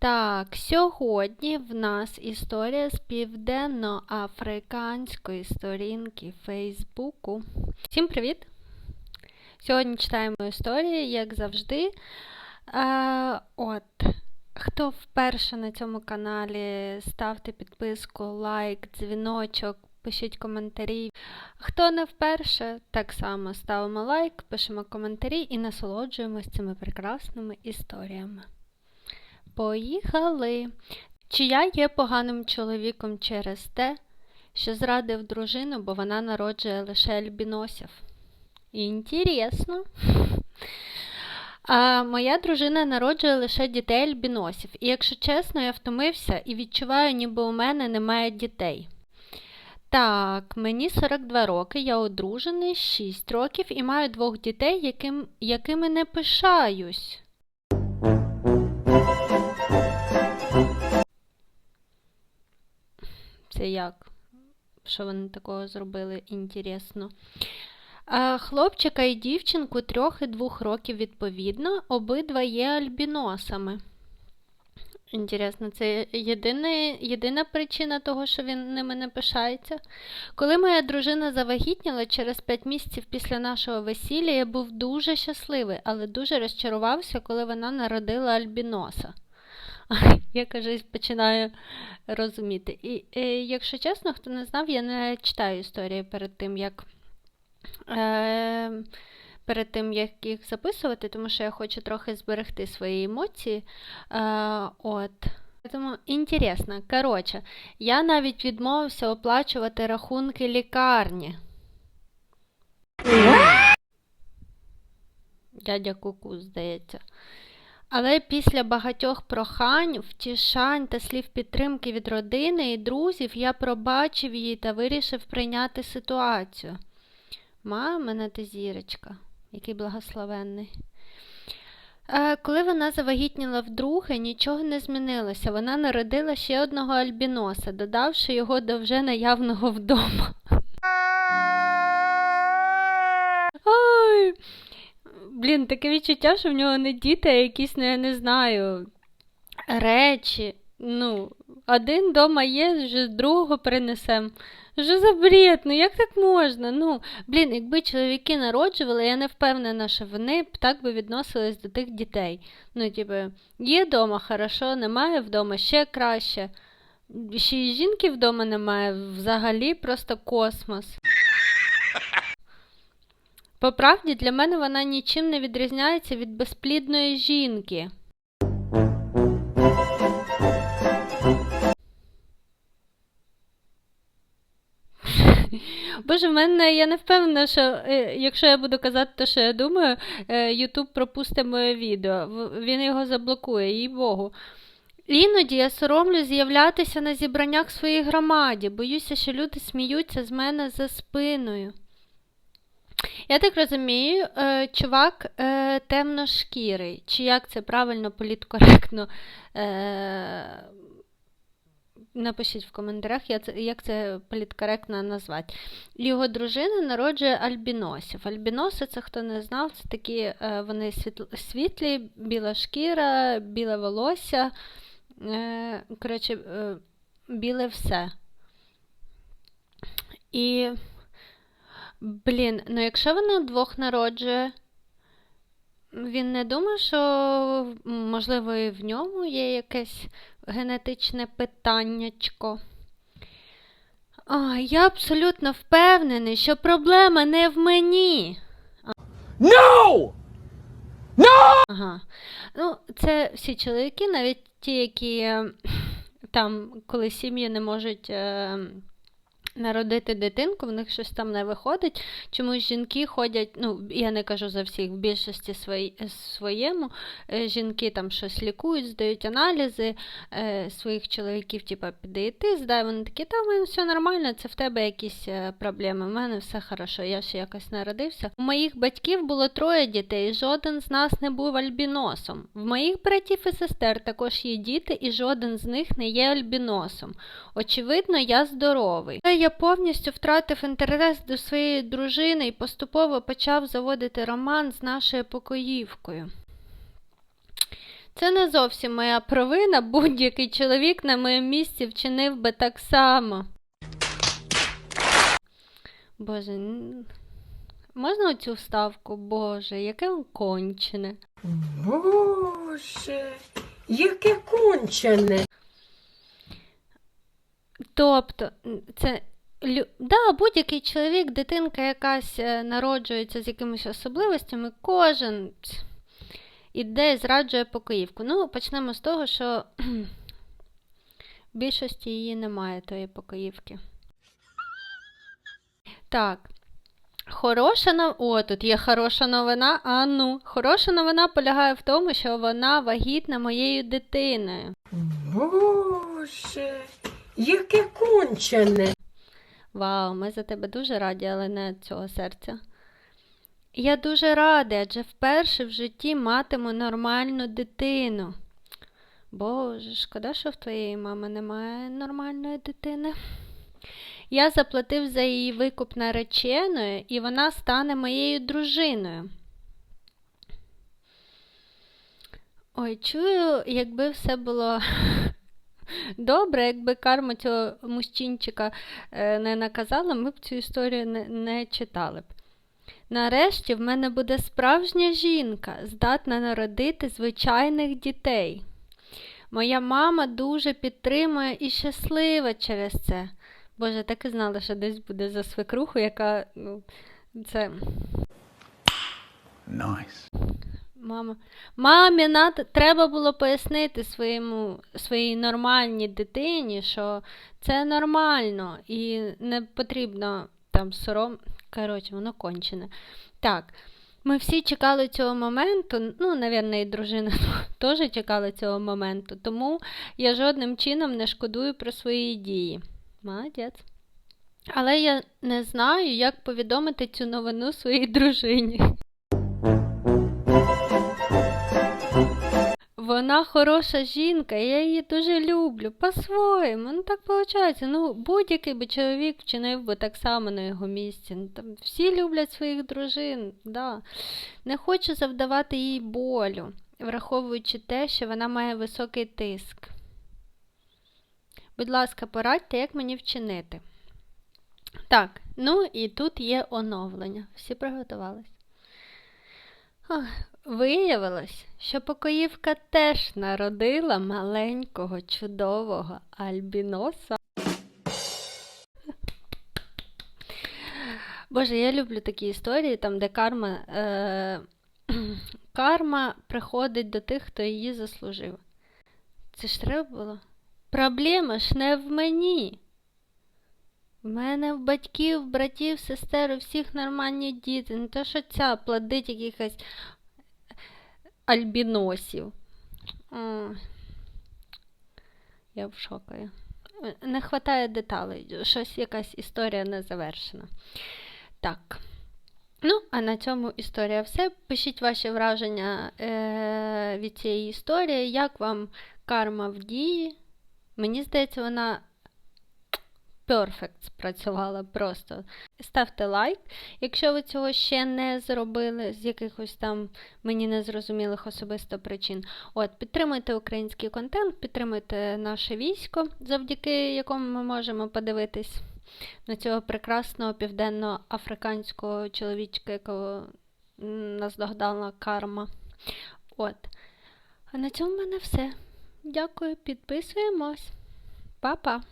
Так, сьогодні в нас історія з південно-африканської сторінки Фейсбуку. Всім привіт! Сьогодні читаємо історії, як завжди. Е, от, хто вперше на цьому каналі, ставте підписку, лайк, дзвіночок, пишіть коментарі. Хто не вперше, так само ставимо лайк, пишемо коментарі і насолоджуємось цими прекрасними історіями. Поїхали! Чи я є поганим чоловіком через те, що зрадив дружину, бо вона народжує лише альбіносів? Інтересно. А моя дружина народжує лише дітей альбіносів. І якщо чесно, я втомився і відчуваю, ніби у мене немає дітей. Так, мені 42 роки, я одружений 6 років і маю двох дітей, яким, якими не пишаюсь. Це як? Що вони такого зробили? Інтересно. Хлопчика і дівчинку трьох і двох років відповідно, обидва є альбіносами. Інтересно, це єдина, єдина причина того, що він ними не пишається. Коли моя дружина завагітніла через 5 місяців після нашого весілля, я був дуже щасливий, але дуже розчарувався, коли вона народила альбіноса. Я кажись, починаю розуміти. І, і якщо чесно, хто не знав, я не читаю історії перед тим, як. Е, перед тим, як їх записувати, тому що я хочу трохи зберегти свої емоції. Е, от. Тому інтересно. Коротше, я навіть відмовився оплачувати рахунки лікарні. Дядя Куку, здається. Але після багатьох прохань, втішань та слів підтримки від родини і друзів я пробачив її та вирішив прийняти ситуацію. Мамина ти зірочка, який благословенний. Е, Коли вона завагітніла вдруге, нічого не змінилося. Вона народила ще одного альбіноса, додавши його до вже наявного вдома. Ой, блін, таке відчуття, що в нього не діти, а якісь, ну, я не знаю, речі. Ну, один дома є, вже другого принесемо. Що за бред? Ну як так можна? Ну, блін, якби чоловіки народжували, я не впевнена, що вони б так би відносились до тих дітей. Ну, типу, є вдома хорошо, немає вдома ще краще. Ще й жінки вдома немає, взагалі просто космос. По правді, для мене вона нічим не відрізняється від безплідної жінки. Боже, в мене я не впевнена, що е, якщо я буду казати те, що я думаю, е, Ютуб пропустить моє відео. Він його заблокує, їй Богу. Іноді я соромлю з'являтися на зібраннях своїй громаді, боюся, що люди сміються з мене за спиною. Я так розумію, е, чувак е, темношкірий, чи як це правильно політкоректно е, Напишіть в коментарях, як це, політкоректно назвати. Його дружина народжує альбіносів. Альбіноси, це хто не знав, це такі вони світлі, біла шкіра, біле волосся. Коротше, біле все. І, блін, ну якщо вона двох народжує, він не думає, що, можливо, і в ньому є якесь генетичне питаннячко. А, я абсолютно впевнений, що проблема не в мені. No! Ага. Ну, це всі чоловіки, навіть ті, які е, там, коли сім'ї не можуть е, народити дитинку, в них щось там не виходить. Чомусь жінки ходять, ну, я не кажу за всіх, в більшості своєму, е, жінки там щось лікують, здають аналізи е, своїх чоловіків, типа, піди і ти, здай, вони такі, та в мене все нормально, це в тебе якісь е, проблеми, в мене все хорошо, я ще якось народився. У моїх батьків було троє дітей, жоден з нас не був альбіносом. В моїх братів і сестер також є діти, і жоден з них не є альбіносом. Очевидно, я здоровий. Але я повністю втратив інтерес до своєї дружини і поступово почав заводити роман з нашою покоївкою. Це не зовсім моя провина, будь-який чоловік на моєму місці вчинив би так само. Боже, можна оцю вставку? Боже, яке кончене. Боже, яке кончене. Тобто, це лю... да, будь-який чоловік, дитинка якась е, народжується з якимись особливостями, кожен іде і зраджує покоївку. Ну, почнемо з того, що в більшості її немає, тої покоївки. Так. Хороша нов... О, тут є хороша новина. А ну, хороша новина полягає в тому, що вона вагітна моєю дитиною. Боже, яке кончене. Вау, ми за тебе дуже раді, але не цього серця. Я дуже радий, адже вперше в житті матиму нормальну дитину. Боже, шкода, що в твоєї мами немає нормальної дитини. Я заплатив за її викуп нареченою, і вона стане моєю дружиною. Ой, чую, якби все було добре, якби карма цього мужчинчика е, не наказала, ми б цю історію не, читали б. Нарешті в мене буде справжня жінка, здатна народити звичайних дітей. Моя мама дуже підтримує і щаслива через це. Боже, так і знала, що десь буде за свекруху, яка ну, це Nice. Мама. Мамі надо, треба було пояснити своєму, своїй нормальній дитині, що це нормально і не потрібно там сором. Коротше, воно кончене. Так, ми всі чекали цього моменту, ну, навірно, і дружина теж чекала цього моменту, тому я жодним чином не шкодую про свої дії. Молодець. Але я не знаю, як повідомити цю новину своїй дружині. Вона хороша жінка, я її дуже люблю. По-своєму, ну так виходить. Ну, будь-який би чоловік вчинив би так само на його місці. Ну, там, всі люблять своїх дружин, да. Не хочу завдавати їй болю, враховуючи те, що вона має високий тиск. Будь ласка, порадьте, як мені вчинити. Так, ну і тут є оновлення. Всі приготувались. Виявилось, що покоївка теж народила маленького чудового альбіноса. Боже, я люблю такі історії, там, де карма, е- карма приходить до тих, хто її заслужив. Це ж треба було. Проблема ж не в мені. В мене в батьків, братів, сестер, у всіх нормальні діти. Не то, що ця плодить якихось альбіносів. М. Я в шокі. Не вистачає деталей. Щось якась історія не завершена. Так. Ну, а на цьому історія все. Пишіть ваші враження е- від цієї історії. Як вам карма в дії? Мені здається, вона перфект спрацювала просто. Ставте лайк, якщо ви цього ще не зробили з якихось там мені незрозумілих особисто причин. От, підтримуйте український контент, підтримуйте наше військо, завдяки якому ми можемо подивитись на цього прекрасного південно-африканського чоловічка, якого наздогнала карма. От. А на цьому в мене все. Дякую, підписуємось. Па-па!